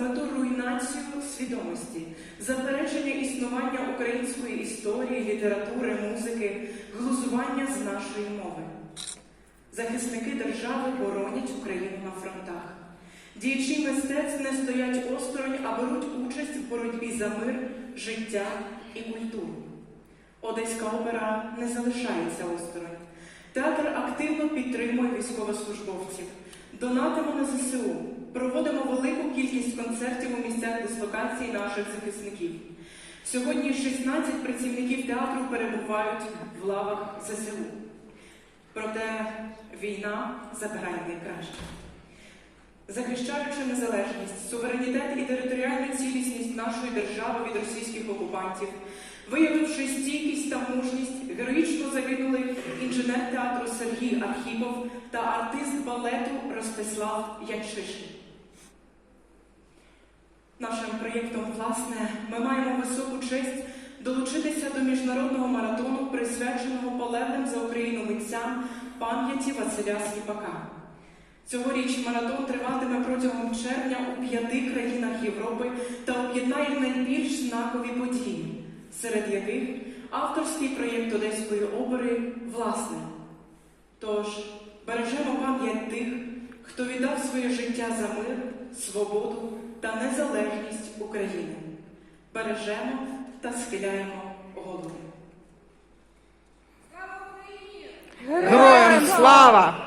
мету руйнацію свідомості, заперечення існування української історії, літератури, музики, глузування з нашої мови. Захисники держави боронять Україну на фронтах. Діячі мистецтв не стоять осторонь, а беруть участь в боротьбі за мир, життя і культуру. Одеська опера не залишається осторонь. Театр активно підтримує військовослужбовців. Донатимо на ЗСУ, проводимо велику кількість концертів у місцях дислокації наших захисників. Сьогодні 16 працівників театру перебувають в лавах ЗСУ. Проте війна забирає найкраще. Захищаючи незалежність, суверенітет і територіальну цілісність нашої держави від російських окупантів, виявивши стійкість та мужність, героїчно загинули інженер театру Сергій Архіпов та артист балету Ростислав Янчишин. Нашим проєктом, власне, ми маємо високу честь долучитися до міжнародного маратону, присвяченого полеглим за Україну митцям пам'яті Василя Сліпака. Цьогоріч маратон триватиме протягом червня у п'яти країнах Європи та об'єднає найбільш знакові події, серед яких авторський проєкт Одеської опери власне. Тож бережемо пам'ять тих, хто віддав своє життя за мир, свободу та незалежність України. Бережемо та схиляємо голови. Героям слава!